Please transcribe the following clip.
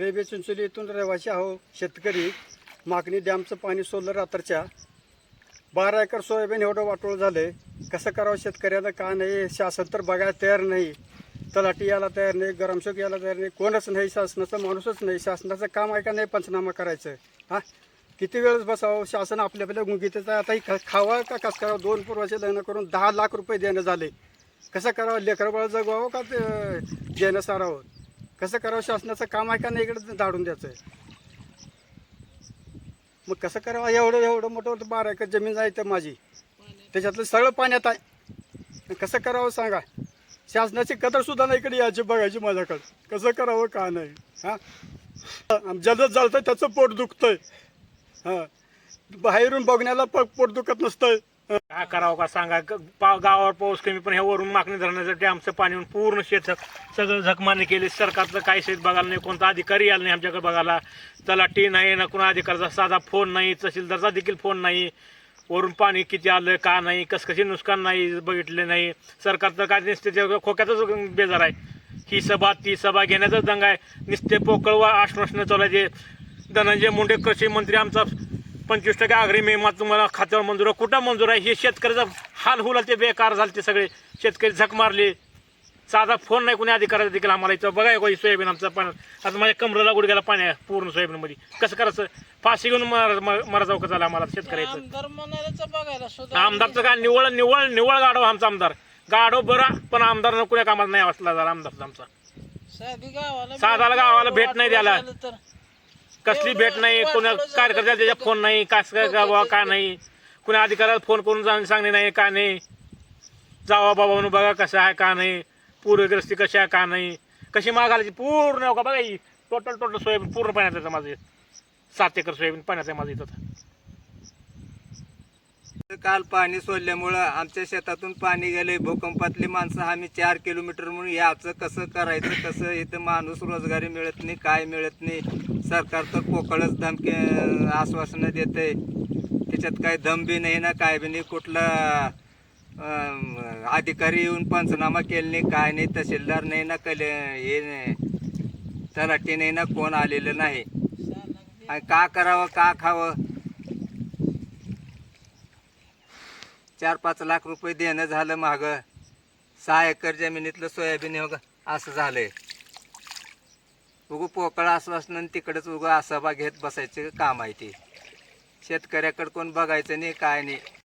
Railway Chincholi इथून रहिवासी आहो शेतकरी मागणी डॅमचं पाणी सोडलं रात्रच्या. बारा एकर सोयाबीन एवढं वाटोळ झालंय. कसं करावं शेतकऱ्याला का नाही? शासन तर बघायला तयार नाही. तलाठी यायला तयार नाही गरमशोक यायला तयार नाही. कोणच नाही शासनाचा माणूसच नाही. शासनाचं काम आहे का नाही पंचनामा करायचं? हा? किती वेळेस बसावं? शासन आपल्या आपल्या गुंगीचं आता ही ख- खावा का कसं करावं? दोन पूर्वाचे लग्न करून दहा लाख रुपये देणं झाले. कसं करावं? लेकरं जगवावं का ते देणं सारावं? कसं करावं शासनाचं काम आहे का नाही इकडे धाडून द्यायचं मग कसं करावं? एवढं एवढं मोठं बारा एकर जमीन आहे तर माझी. त्याच्यातलं सगळं पाण्यात आहे. कसं करावं सांगा? शासनाची कदर सुद्धा नाही इकडे यायची बघायची माझ्याकडे. कसं करावं का नाही? हां? ज्याचं जळतं त्याचं पोट दुखतंय. हां. बाहेरून बघण्याला प पोट दुखत नसतंय. काय करावं का सांगा? पा- गावावर पाऊस कमी पण ह्या वरून मागणी धरण्यासाठी आमचं पाणी येऊन पूर्ण शेत सगळं झकमाने केले. सरकारचं काही शेत बघायला नाही कोणता अधिकारी आला नाही आमच्याकडे बघायला. तलाठी नाही ना कोणा अधिकाऱ्याचा साधा फोन नाही तहसीलदारचा देखील फोन नाही. वरून पाणी किती आलं का नाही कसकशी नुकसान नाही बघितले नाही. सरकारचं काय नुसते ते खोक्यातच बेजार आहे. ही सभा ती सभा घेण्याचाच दंग आहे. नुसते पोकळ व आश्वासनं चालायचे धनंजय मुंडे कृषी मंत्री आमचा पंचवीस टक्के आग्री मे मग तुम्हाला खात्यावर मंजूर आहे. कुठं मंजूर आहे? हे शेतकऱ्याचा हाल हुला ते बेकार झाले ते सगळे. शेतकरी झक मारले. साधा फोन नाही कोणी अधिकाऱ्याचा देखील आम्हाला इथं. बघाय कोणी सोयाबीन आमचं पाण्यात आता माझ्या कमरेला गुडघ्याला पाणी आहे पूर्ण सोयाबीनमध्ये. कसं करायचं? फाशी घेऊन मरा जाऊ झालं आम्हाला शेतकऱ्याचं. आमदारचं काय? निवळ निवळ निवळ गाडव आमचा आमदार. गाडव बरा पण आमदार नको या कामाला नाही असला झाला आमदारचा आमचा. साधाला गावाला भेट नाही द्यायला. कसली भेट नाही कोणा कार्यकर्त्याला त्याच्या फोन नाही कास बाबा का नाही. कुणा अधिकाऱ्याला फोन करून जाऊन सांगणे नाही का नाही. जावा बाबा म्हणून बघा कसं आहे का नाही. पूरग्रस्ती कशी आहे का नाही. कशी मागायची पूर्ण का बघा ही. टोटल टोटल सोयाबीन पूर्ण पाण्यात येतं माझं. सात एकर सोयाबीन पाण्यात आहे माझं इथं काल पाणी सोडल्यामुळं आमच्या शेतातून पाणी गेले भूकंपातली माणसं आम्ही चार किलोमीटर म्हणून याचं कसं करायचं कसं इथं माणूस रोजगारी मिळत नाही काय मिळत नाही. सरकार तर पोकळच धमके आश्वासनं देते त्याच्यात काय दम बी नाही ना काय बी नाही. कुठला अधिकारी येऊन पंचनामा केले नाही काय नाही तहसीलदार नाही ना कले हे नाही. तलाठी नाही ना कोण आलेलं नाही. आणि का करावं का खावं? चार पाच लाख रुपये देणं झालं मागं. सहा एकर जमिनीतलं सोयाबीन हो असं झालंय. उगं पोकळा असं आणि तिकडंच उगं आसाबा घेत बसायचं काम आहे ते. शेतकऱ्याकडे कोण बघायचं नाही काय नाही.